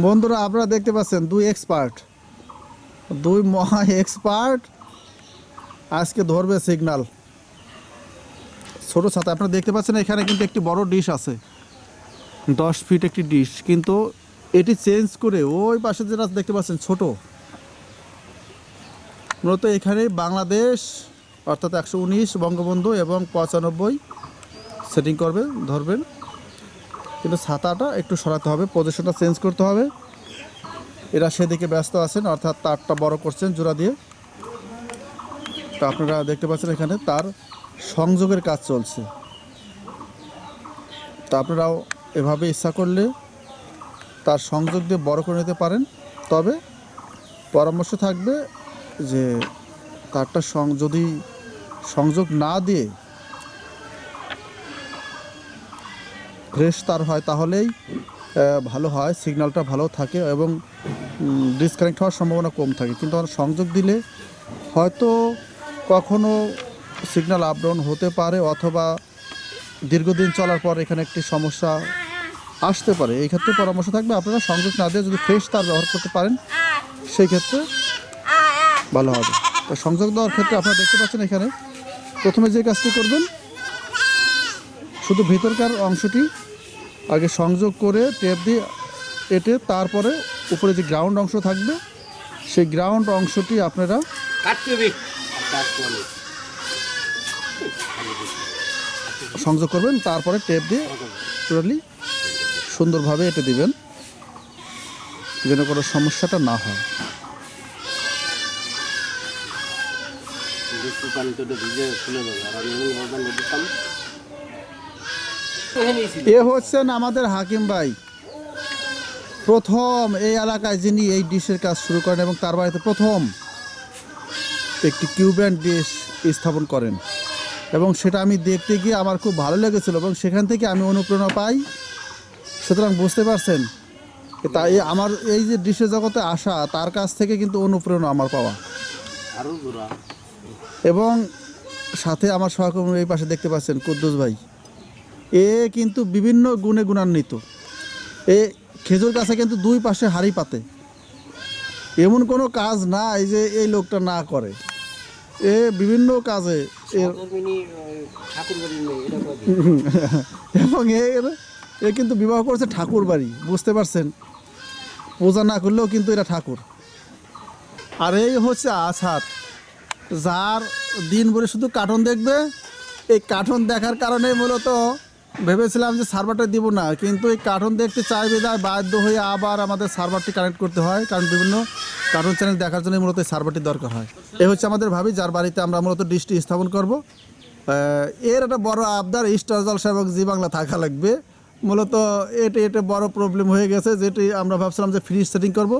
বন্ধুরা, আপনারা দেখতে পাচ্ছেন দুই এক্সপার্ট দুই মহা এক্সপার্ট আজকে ধরবে সিগন্যাল ছোটো ছাতা, আপনারা দেখতে পাচ্ছেন এখানে কিন্তু একটি বড় ডিশ আছে। দশ ফিট একটি ডিশ কিন্তু এটি চেঞ্জ করে ওই পাশে যেটা দেখতে পাচ্ছেন ছোট। মূলত এখানে বাংলাদেশ, অর্থাৎ একশো উনিশ বঙ্গবন্ধু এবং পঁচানব্বই সেটিং করবে ধরবেন। কিন্তু ছাতাটা একটু সরাতে হবে পজিশনটা চেঞ্জ করতে হবে। এরা সেদিকে ব্যস্ত আছেন, অর্থাৎ তারটা বড় করছেন জোড়া দিয়ে। তো আপনারা দেখতে পাচ্ছেন এখানে তার সংযোগের কাজ চলছে। তো আপনারাও এভাবে ইচ্ছা করলে তার সংযোগ দিয়ে বড় করে নিতে পারেন। তবে পরামর্শ থাকবে যে তারটা যদি সংযোগ না দিয়ে ফ্রেশ তার হয় তাহলেই ভালো হয়, সিগন্যালটা ভালো থাকে এবং ডিসকানেক্ট হওয়ার সম্ভাবনা কম থাকে। কিন্তু আমরা সংযোগ দিলে হয়তো কখনো সিগন্যাল আপ ডাউন হতে পারে অথবা দীর্ঘদিন চলার পর এখানে একটি সমস্যা আসতে পারে। এই ক্ষেত্রে পরামর্শ থাকবে, আপনারা সংযোগ না দিয়ে যদি ফ্রেশ তার ব্যবহার করতে পারেন, সেই ক্ষেত্রে ভালো হবে। তো সংযোগ দেওয়ার ক্ষেত্রে আপনারা দেখতে পাচ্ছেন এখানে, প্রথমে যে কাজটি করবেন, শুধু ভিতরকার অংশটি আগে সংযোগ করে টেপ দিয়ে এটে তারপরে উপরে যে গ্রাউন্ড অংশ থাকবে সেই গ্রাউন্ড অংশটি আপনারা সংযোগ করবেন তারপরে টেপ দিয়ে টোটালি সুন্দরভাবে এটে দিবেন যেন কোনো সমস্যাটা না হয়। পানিতে ওটা ভিজে খুলে আর আমি এ হচ্ছেন আমাদের হাকিম ভাই। প্রথম এই এলাকায় যিনি এই ডিশের কাজ শুরু করেন এবং তার বাড়িতে প্রথম একটি কিউব্যান্ড ডিশ স্থাপন করেন। এবং সেটা আমি দেখতে গিয়ে আমার খুব ভালো লেগেছিল এবং সেখান থেকে আমি অনুপ্রেরণা পাই। সুতরাং বুঝতে পারছেন তাই আমার এই যে ডিশের জগতে আসা তার কাছ থেকে কিন্তু অনুপ্রেরণা আমার পাওয়া। এবং সাথে আমার সহকর্মী এই পাশে দেখতে পাচ্ছেন কুদ্দুস ভাই। এ কিন্তু বিভিন্ন গুণে গুণান্বিত। এ খেজুর গাছে কিন্তু দুই পাশে হাড়ি পাতে। এমন কোনো কাজ নাই যে এই লোকটা না করে। এ বিভিন্ন কাজে এবং এর এ কিন্তু বিবাহ করছে ঠাকুর বাড়ি বুঝতে পারছেন? পূজা না করলেও কিন্তু এটা ঠাকুর। আর এই হচ্ছে আছাদ যার দিন ভরে শুধু কার্টুন দেখবে এই কার্টুন দেখার কারণে মূলত ভেবেছিলাম যে সার্ভারটা দিব না, কিন্তু এই কার্টুন দেখতে চাইবে তাই বাধ্য হয়ে আবার আমাদের সার্ভারটি কানেক্ট করতে হয়, কারণ বিভিন্ন কার্টুন চ্যানেল দেখার জন্য মূলত এই সার্ভারটি দরকার হয়। এ হচ্ছে আমাদের ভাবি, যার বাড়িতে আমরা মূলত ডিশটি স্থাপন করব। এর একটা বড় আবদার স্টার জলসা এবং জি বাংলা থাকা লাগবে। মূলত এটা এটা বড় প্রবলেম হয়ে গেছে, যেটি আমরা ভাবছিলাম যে ফ্রি সেটিং করব।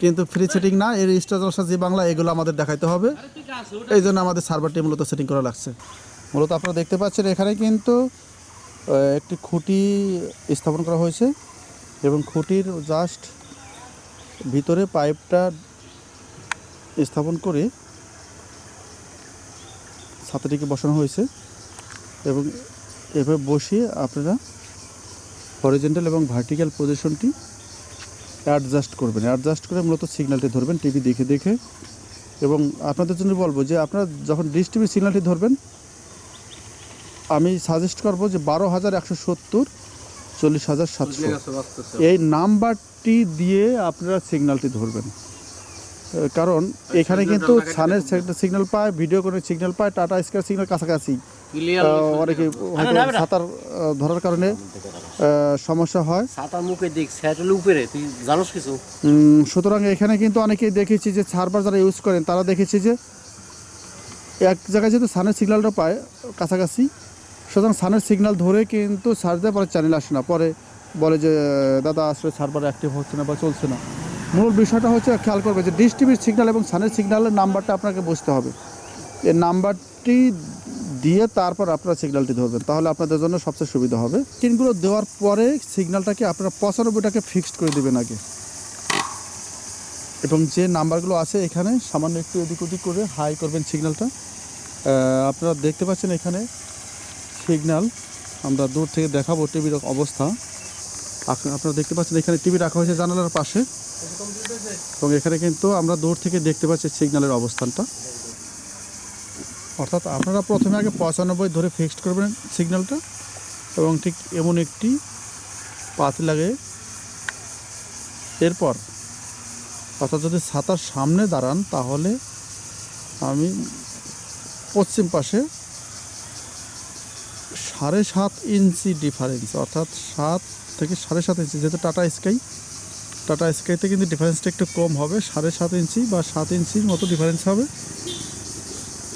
কিন্তু ফ্রি সেটিং না, এর স্টার জলসা জি বাংলা এগুলো আমাদের দেখাইতে হবে। এই জন্য আমাদের সার্ভারটি মূলত সেটিং করা লাগছে। মূলত আপনারা দেখতে পাচ্ছেন এখানে কিন্তু একটি খুঁটি স্থাপন করা হয়েছে এবং খুঁটির জাস্ট ভিতরে পাইপটা স্থাপন করে ছাতাটিকে বসানো হয়েছে এবং এভাবে বসিয়ে আপনারা হরিজেন্টাল এবং ভার্টিক্যাল পজিশনটি অ্যাডজাস্ট করবেন। অ্যাডজাস্ট করে মূলত সিগন্যালটি ধরবেন টিভি দেখে দেখে। এবং আপনাদের জন্য বলব যে আপনারা যখন ডিশ টিভি সিগন্যালটি ধরবেন আমি সাজেস্ট করব যে বারো হাজার একশো সত্তর চল্লিশ হাজার সাতশো। এই নাম্বারটি দিয়ে আপনারা সিগন্যালটি ধরবেন। কারণ এখানে কিন্তু সানের সিগন্যাল পায় ভিডিও করে সিগন্যাল পায় টাটা স্কাই সিগন্যাল কাছাকাছি। অনেকে হয়তো। সাঁতার ধরার কারণে সমস্যা হয়। সাতার মুখে দেখ স্যাটেল উপরে তুই জানোস কিছু? সুতরাং এখানে কিন্তু অনেকেই দেখেছি যে সার্ভার যারা ইউজ করেন তারা দেখেছি যে এক জায়গায় যেহেতু সানের সিগন্যালটা পায় কাছাকাছি সুতরাং সানের সিগনাল ধরে কিন্তু সার্চ দেয় পরে, চ্যানেল আসে না। পরে বলে যে, দাদা আসলে সার্ভার অ্যাক্টিভ হচ্ছে না বা চলছে না। মূল বিষয়টা হচ্ছে, খেয়াল করবে যে ডিশ টিভির সিগন্যাল এবং সানের সিগনালের নাম্বারটা আপনাকে বুঝতে হবে। এই নাম্বারটি দিয়ে তারপর আপনারা সিগন্যালটি ধরবেন। তাহলে আপনাদের জন্য সবচেয়ে সুবিধা হবে। পিনগুলো দেওয়ার পরে সিগন্যালটাকে আপনারা পঁচানব্বইটাকে ফিক্সড করে দেবেন আগে। এবং যে নাম্বারগুলো আছে এখানে সামান্য একটু এদিক ওদিক করে হাই করবেন সিগন্যালটা আপনারা দেখতে পাচ্ছেন এখানে সিগন্যাল। আমরা দূর থেকে দেখাবো টিভির অবস্থা। আপনারা দেখতে পাচ্ছেন এখানে টিভি রাখা হয়েছে জানালার পাশে। এবং এখানে কিন্তু আমরা দূর থেকে দেখতে পাচ্ছি সিগন্যালের অবস্থানটা। অর্থাৎ আপনারা প্রথমে আগে পঁচানব্বই ধরে ফিক্সড করবেন সিগন্যালটা। এবং ঠিক এমন একটি পাত লাগে। এরপর, অর্থাৎ যদি ছাতার সামনে দাঁড়ান, তাহলে আমি পশ্চিম পাশে সাড়ে সাত ইঞ্চি ডিফারেন্স অর্থাৎ সাত থেকে সাড়ে সাত ইঞ্চি যেহেতু টাটা স্কাই টাটা স্কাইতে কিন্তু ডিফারেন্সটা একটু কম হবে সাড়ে সাত ইঞ্চি বা সাত ইঞ্চির মতো ডিফারেন্স হবে।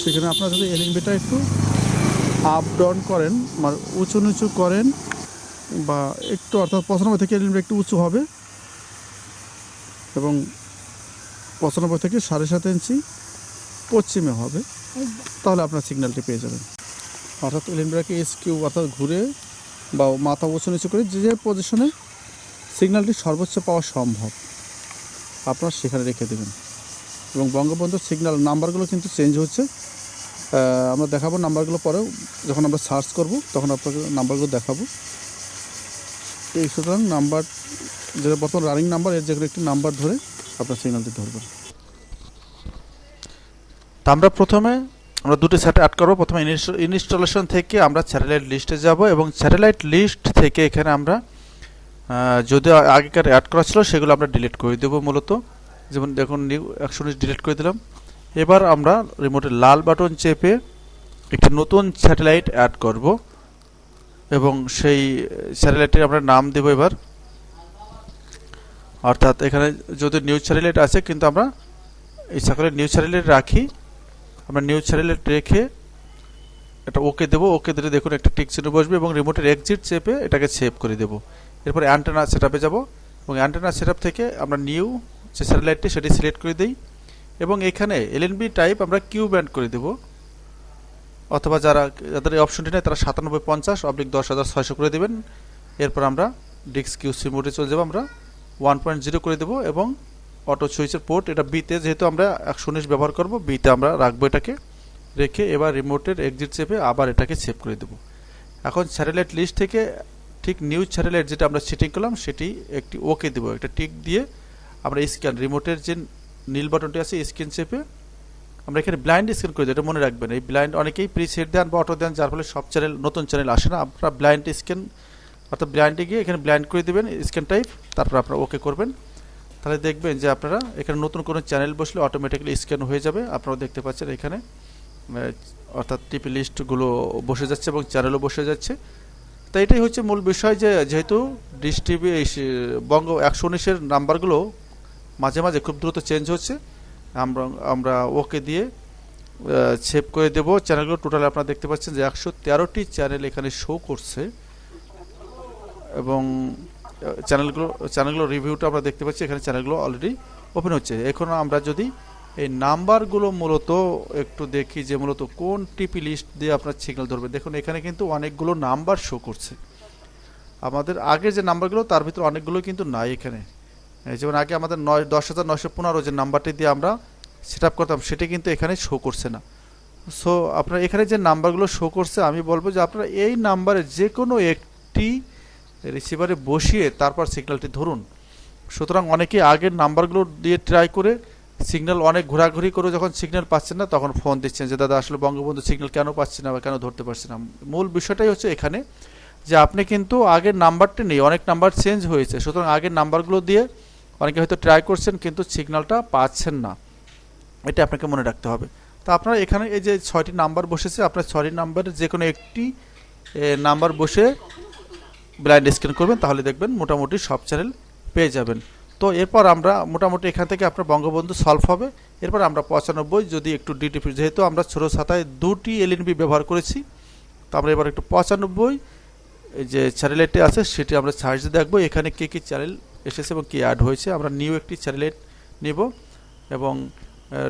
সেখানে আপনারা যদি এলএনবিটা একটু আপ ডাউন করেন মানে উঁচু নিচু করেন বা একটু অর্থাৎ পঁচানব্বই থেকে এলএনবি একটু উঁচু হবে এবং পঁচানব্বই থেকে সাড়ে সাত ইঞ্চি পশ্চিমে হবে তাহলে আপনার সিগন্যালটি পেয়ে যাবেন। অর্থাৎ এলিনব্রাকে এস কিউ অর্থাৎ ঘুরে বা মাথা উঁচু নিচু করে যে যে পজিশনে সিগন্যালটি সর্বোচ্চ পাওয়া সম্ভব। আপনার সেখানে রেখে দেবেন। এবং বঙ্গবন্ধুর সিগন্যাল নাম্বারগুলো কিন্তু চেঞ্জ হচ্ছে। আমরা দেখাবো নাম্বারগুলো পরেও। যখন আমরা সার্চ করব, তখন আপনাকে নাম্বারগুলো দেখাবো। এই সুতরাং নাম্বার যেটা বর্তমান রানিং নাম্বার এর যেগুলো একটি নাম্বার ধরে আপনার সিগন্যালটি ধরবেন। আমরা প্রথমে আমরা দুটো সেট অ্যাড করব। প্রথমে ইনস্টলেশন থেকে আমরা স্যাটেলাইট লিস্টে যাব এবং স্যাটেলাইট লিস্ট থেকে এখানে আমরা যদি আগেকার অ্যাড করা ছিল সেগুলো আমরা ডিলিট করে দেবো মূলত। যেমন দেখুন নিউ একশো উনিশ ডিলিট করে দিলাম। এবার আমরা রিমোটের লাল বাটন চেপে একটি নতুন স্যাটেলাইট অ্যাড করব এবং সেই স্যাটেলাইটের আমরা নাম দেব এবার। অর্থাৎ এখানে যদি নিউজ স্যাটেলাইট আছে, কিন্তু আমরা এই সকলে নিউজ স্যাটেলাইট রাখি। আমরা নিউজ স্যাটেলাইট রেখে এটা ওকে দেবো, ওকে দিলে দেখুন একটা টিক চিহ্ন বসবে এবং রিমোটের এক্সিট চেপে এটাকে সেভ করে দেবো। এরপরে অ্যান্টেনা সেট আপে যাব এবং অ্যান্টেনা সেট থেকে আমরা নিউ যে স্যাটেলাইটটি সেটি সিলেক্ট করে দিই এবং এখানে এলএনবি টাইপ আমরা কিউ ব্যান্ড করে দেবো। অথবা যারা, যাদের এই অপশনটি নেয় তারা সাতানব্বই পঞ্চাশ অবলিক দশ হাজার ছয়শো করে দেবেন। এরপর আমরা ডিক্স কিউসি মোডে চলে যাব, আমরা ওয়ান পয়েন্ট জিরো করে দেবো এবং অটো সুইচের পোর্ট এটা বিতে যেহেতু আমরা একশো উনিশ ব্যবহার করব বিতে আমরা রাখব এটাকে, রেখে এবার রিমোটের এক্সিট চেপে আবার এটাকে সেভ করে দেবো। এখন স্যাটেলাইট লিস্ট থেকে ঠিক নিউজ স্যাটেলাইট যেটা আমরা সেটিং করলাম, সেটি একটি ওকে দেবো। একটা টিক দিয়ে আমরা স্ক্যান রিমোটের যে নীল বাটনটি আছে স্ক্যান চেপে আমরা এখানে ব্লাইন্ড স্ক্যান করে দিই এটা মনে রাখবেন। এই ব্লাইন্ড অনেকেই প্রি সেট দেন বা অটো দেন, যার ফলে সব চ্যানেল নতুন চ্যানেল আসে না। আপনারা ব্লাইন্ড স্ক্যান অর্থাৎ ব্লাইন্ডে গিয়ে এখানে ব্লাইন্ড করে দেবেন স্ক্যান টাইপ তারপর আপনারা ওকে করবেন। তাহলে দেখবেন যে আপনারা এখানে নতুন কোনো চ্যানেল বসলে অটোমেটিক্যালি স্ক্যান হয়ে যাবে। আপনারা দেখতে পাচ্ছেন এখানে অর্থাৎ টিপি লিস্টগুলো বসে যাচ্ছে এবং চ্যানেলও বসে যাচ্ছে। তো এটাই হচ্ছে মূল বিষয় যে, যেহেতু ডিশ টিভি বঙ্গ একশো উনিশের নাম্বারগুলো মাঝে মাঝে খুব দ্রুত চেঞ্জ হচ্ছে। আমরা আমরা ওকে দিয়ে সেভ করে দেবো চ্যানেলগুলো টোটাল আপনারা দেখতে পাচ্ছেন যে একশো তেরোটি চ্যানেল এখানে শো করছে। এবং চ্যানেলগুলো চ্যানেলগুলো রিভিউটা আমরা দেখতে পাচ্ছি, এখানে চ্যানেলগুলো অলরেডি ওপেন হচ্ছে। এখন আমরা যদি এই নাম্বারগুলো মূলত একটু দেখি যে মূলত কোন টিপি লিস্ট দিয়ে আপনার সিগন্যাল ধরবে। দেখুন, এখানে কিন্তু অনেকগুলো নাম্বার শো করছে। আমাদের আগে যে নাম্বারগুলো, তার ভিতরে অনেকগুলো কিন্তু নাই এখানে। যেমন আগে আমাদের নয়, দশ হাজার নয়শো পনেরো যে নাম্বারটি দিয়ে আমরা সেট আপ করতাম, সেটি কিন্তু এখানে শো করছে না। সো আপনার এখানে যে নাম্বারগুলো শো করছে, আমি বলব যে আপনারা এই নাম্বারে যে কোনো একটি রিসিভারে বসিয়ে তারপর সিগন্যালটি ধরুন। সুতরাং অনেকে আগের নাম্বারগুলো দিয়ে ট্রাই করে সিগন্যাল অনেক ঘোরাঘুরি করে যখন সিগন্যাল পাচ্ছেন না, তখন ফোন দিচ্ছেন যে, দাদা, আসলে বঙ্গবন্ধু সিগন্যাল কেন পাচ্ছি না বা কেন ধরতে পারছি না? মূল বিষয়টাই হচ্ছে এখানে যে, আপনি কিন্তু আগের নাম্বারটি নেই, অনেক নাম্বার চেঞ্জ হয়েছে। সুতরাং আগের নাম্বারগুলো দিয়ে অনেকে হয়তো ট্রাই করছেন, কিন্তু সিগন্যালটা পাচ্ছেন না। এটা আপনাকে মনে রাখতে হবে। তো আপনারা এখানে এই যে ছয়টি নাম্বার বসেছে, আপনার ছয়টি নাম্বারের যে কোনো একটি নাম্বার বসে ব্লাইন্ড স্ক্যান করবেন, তাহলে দেখবেন মোটামুটি সব চ্যানেল পেয়ে যাবেন। তো এরপর আমরা মোটামুটি এখান থেকে আপনার বঙ্গবন্ধু সলভ হবে। এরপর আমরা পঁচানব্বই, যদি একটু ডিটিপি যেহেতু আমরা ছোটো ছাতায় দুটি এলএনবি ব্যবহার করেছি, তো আমরা এবার একটু পঁচানব্বই যে চ্যানেলেটে আছে, সেটি আমরা সার্চ দেখব, এখানে কী কী চ্যানেল এসেছে এবং কী অ্যাড হয়েছে। আমরা নিউ একটি চ্যানেলেট নেব এবং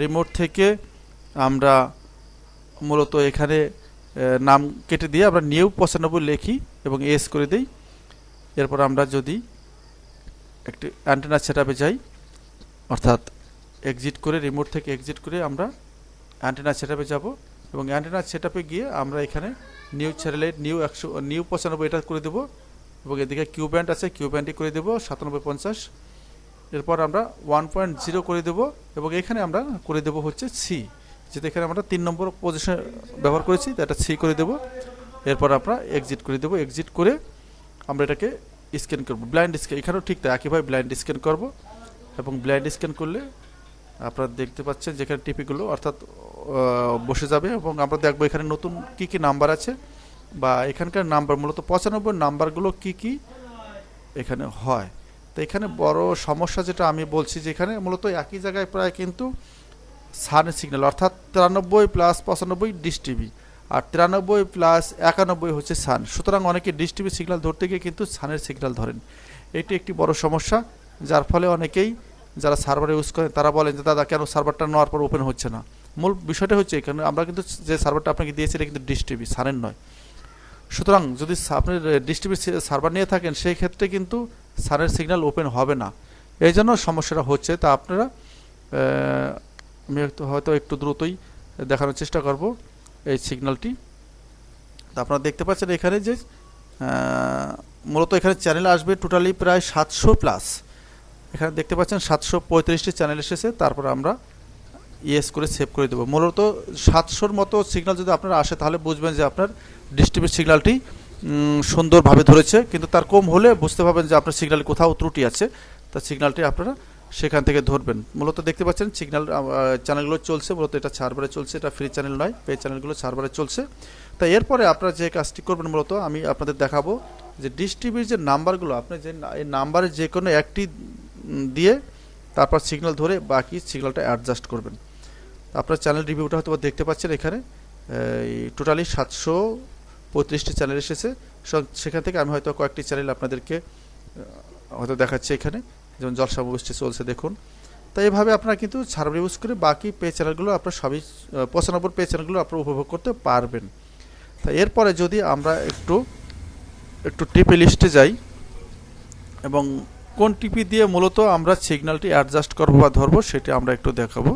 রিমোট থেকে আমরা মূলত এখানে নাম কেটে দিয়ে আমরা নিউ পঁচানব্বই লিখি। এবং এস করে দিই। এরপর আমরা যদি একটি অ্যান্টেনা সেট যাই, অর্থাৎ এক্সিট করে রিমোট থেকে এক্সিট করে আমরা অ্যান্টেনা সেট যাব এবং অ্যান্টেনা সেট গিয়ে আমরা এখানে নিউ স্যাটেলাইট নিউ একশো নিউ পঁচানব্বই এটা করে দেবো এবং এদিকে কিউ ব্যান্ড আছে কিউ ব্যান্ডই করে দেবো সাতানব্বই পঞ্চাশ। এরপর আমরা ওয়ান পয়েন্ট জিরো করে দেবো এবং এখানে আমরা করে দেবো হচ্ছে সি যেটা এখানে আমরা তিন নম্বর পজিশন ব্যবহার করেছি তো এটা সি করে দেবো। এরপর আমরা এক্সিট করে দেবো। এক্সিট করে আমরা এটাকে স্ক্যান করব। ব্লাইন্ড স্ক্যান এখানেও ঠিক তাই, একইভাবে ব্লাইন্ড স্ক্যান করব। এবং ব্লাইন্ড স্ক্যান করলে আপনারা দেখতে পাচ্ছেন যেখানে টিপিগুলো অর্থাৎ বসে যাবে। এবং আমরা দেখব এখানে নতুন কি কি নাম্বার আছে বা এখানকার নাম্বার মূলত পঁচানব্বই নাম্বারগুলো কি কি এখানে হয়। তো এখানে বড় সমস্যা যেটা আমি বলছি যে এখানে মূলত একই জায়গায় প্রায় কিন্তু সান সিগন্যাল অর্থাৎ তিরানব্বই প্লাস পঁচানব্বই ডিশ টিভি আর তিরানব্বই প্লাস একানব্বই হচ্ছে সান সুতরাং অনেকে ডিশ টিভি সিগন্যাল ধরতে গিয়ে কিন্তু সানের সিগন্যাল ধরেন। এটি একটি বড় সমস্যা, যার ফলে অনেকেই যারা সার্ভার ইউজ করেন, তারা বলেন যে, দাদা, কেন সার্ভারটা নেওয়ার পর ওপেন হচ্ছে না? মূল বিষয়টা হচ্ছে এখানে, আমরা কিন্তু যে সার্ভারটা আপনাকে দিয়েছি, এটা কিন্তু ডিশ টিভি সানের নয়। সুতরাং যদি আপনি ডিশ টিভি সার্ভার নিয়ে থাকেন, সেই ক্ষেত্রে কিন্তু সানের সিগন্যাল ওপেন হবে না। এই জন্য সমস্যাটা হচ্ছে, তা আপনারা আমি হয়তো একটু দ্রুতই দেখানোর চেষ্টা করব। এই সিগন্যালটি তো আপনারা দেখতে পাচ্ছেন এখানে যে মূলত এখানে চ্যানেল আসবে টোটালি প্রায় সাতশো প্লাস এখানে দেখতে পাচ্ছেন সাতশো পঁয়ত্রিশটি চ্যানেল এসেছে তারপর আমরা ইয়েস করে সেভ করে দেবো। মূলত সাতশোর মতো সিগন্যাল যদি আপনার আসে তাহলে বুঝবেন যে আপনার ডিস্ট্রিবিউট সিগন্যালটি উম, সুন্দরভাবে ধরেছে। কিন্তু তার কম হলে বুঝতে পারবেন যে আপনার সিগন্যালে কোথাও ত্রুটি আছে। তা সিগন্যালটি আপনারা সেখান থেকে ধরবেন। মূলত দেখতে পাচ্ছেন সিগন্যাল চ্যানেলগুলো চলছে, মূলত এটা সার্ভারে চলছে, এটা ফ্রি চ্যানেল নয় পে চ্যানেলগুলো সার্ভারে চলছে। তা এরপরে আপনারা যে কাজটি করবেন মূলত, আমি আপনাদের দেখাবো যে ডিশ টিভির যে নাম্বারগুলো আপনি যে এই নাম্বারে যে কোনো একটি দিয়ে তারপর সিগন্যাল ধরে বাকি সিগন্যালটা অ্যাডজাস্ট করবেন। আপনার চ্যানেল রিভিউটা হয়তো দেখতে পাচ্ছেন এখানে। টোটালি সাতশো পঁয়ত্রিশটি চ্যানেল এসেছে। সেখান থেকে আমি হয়তো কয়েকটি চ্যানেল আপনাদেরকে হয়তো দেখাচ্ছি এখানে। যেমন জলসা গোষ্ঠী চলছে, দেখুন। তো এইভাবে আপনারা কিন্তু সার্ভার ইউজ করে বাকি পে চ্যানেলগুলো আপনার সবই পঁচানব্বই পে চ্যানেলগুলো আপনারা উপভোগ করতে পারবেন। তা এরপরে যদি আমরা একটু একটু টিপি লিস্টে যাই, এবং কোন টিপি দিয়ে মূলত আমরা সিগন্যালটি অ্যাডজাস্ট করব বা ধরবো সেটা আমরা একটু দেখাবো।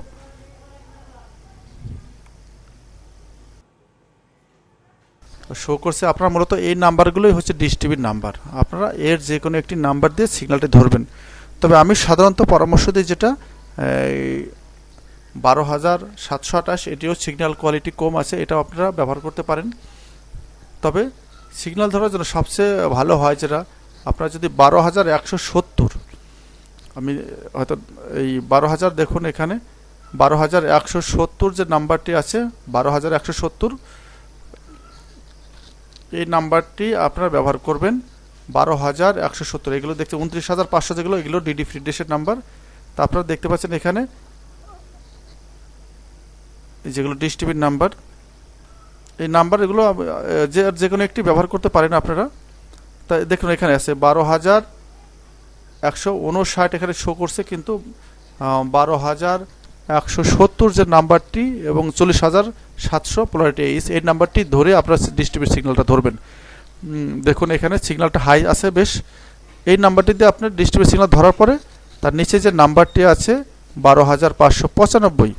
শো করছে, আপনার মূলত এই নাম্বারগুলোই হচ্ছে ডিশ টিভির নাম্বার আপনারা এর যে কোনো একটি নাম্বার দিয়ে সিগন্যালটি ধরবেন। তবে আমি সাধারণত পরামর্শ দিই যেটা বারো হাজার সাতশো আঠাশ, এটিও সিগন্যাল কোয়ালিটি কম আছে, এটাও আপনারা ব্যবহার করতে পারেন। তবে সিগন্যাল ধরার জন্য সবচেয়ে ভালো হয় যেটা, আপনারা যদি বারো হাজার একশো সত্তর, আমি হয়তো এই বারো হাজার দেখুন এখানে, বারো হাজার একশো সত্তর যে নাম্বারটি আছে, বারো হাজার একশো সত্তর, এই নাম্বারটি আপনারা ব্যবহার করবেন। বারো হাজার একশো সত্তর, এগুলো দেখতে উনত্রিশ হাজার পাঁচশো যেগুলো, এগুলো ডিডি ফ্রি ডিশের নাম্বার তা আপনারা দেখতে পাচ্ছেন এখানে যেগুলো ডিশ টিভির নাম্বার এই নাম্বার এগুলো যে যে কোনো একটি ব্যবহার করতে পারেন আপনারা। তা দেখুন, এখানে আছে বারো হাজার একশো উনষাট, এখানে শো করছে কিন্তু বারো হাজার একশো সত্তর যে নাম্বারটি এবং চল্লিশ হাজার সাতশো পোলারিটি এই নাম্বারটি ধরে আপনার ডিস্ট্রিবিউট সিগন্যালটা ধরবেন। দেখুন, এখানে সিগন্যালটা হাই আছে বেশ। এই নাম্বারটি দিয়ে আপনার ডিস্ট্রিবিউট সিগন্যাল ধরার পরে তার নিচে যে নাম্বারটি আছে বারো হাজার পাঁচশো পঁচানব্বই,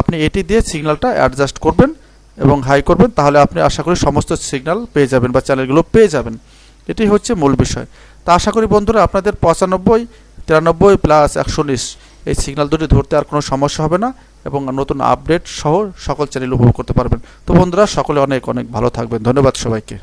আপনি এটি দিয়ে সিগন্যালটা অ্যাডজাস্ট করবেন এবং হাই করবেন, তাহলে আপনি আশা করি সমস্ত সিগন্যাল পেয়ে যাবেন বা চ্যানেলগুলো পেয়ে যাবেন। এটি হচ্ছে মূল বিষয়। তা আশা করি বন্ধুরা, আপনাদের পঁচানব্বই, তিরানব্বই প্লাস একশো উনিশ, এই সিগন্যাল দুটি ধরতে আর কোনো সমস্যা হবে না এবং নতুন আপডেট সহ সকল চ্যানেল উপভোগ করতে পারবেন। তো বন্ধুরা, সকলে অনেক অনেক ভালো থাকবেন। ধন্যবাদ সবাইকে।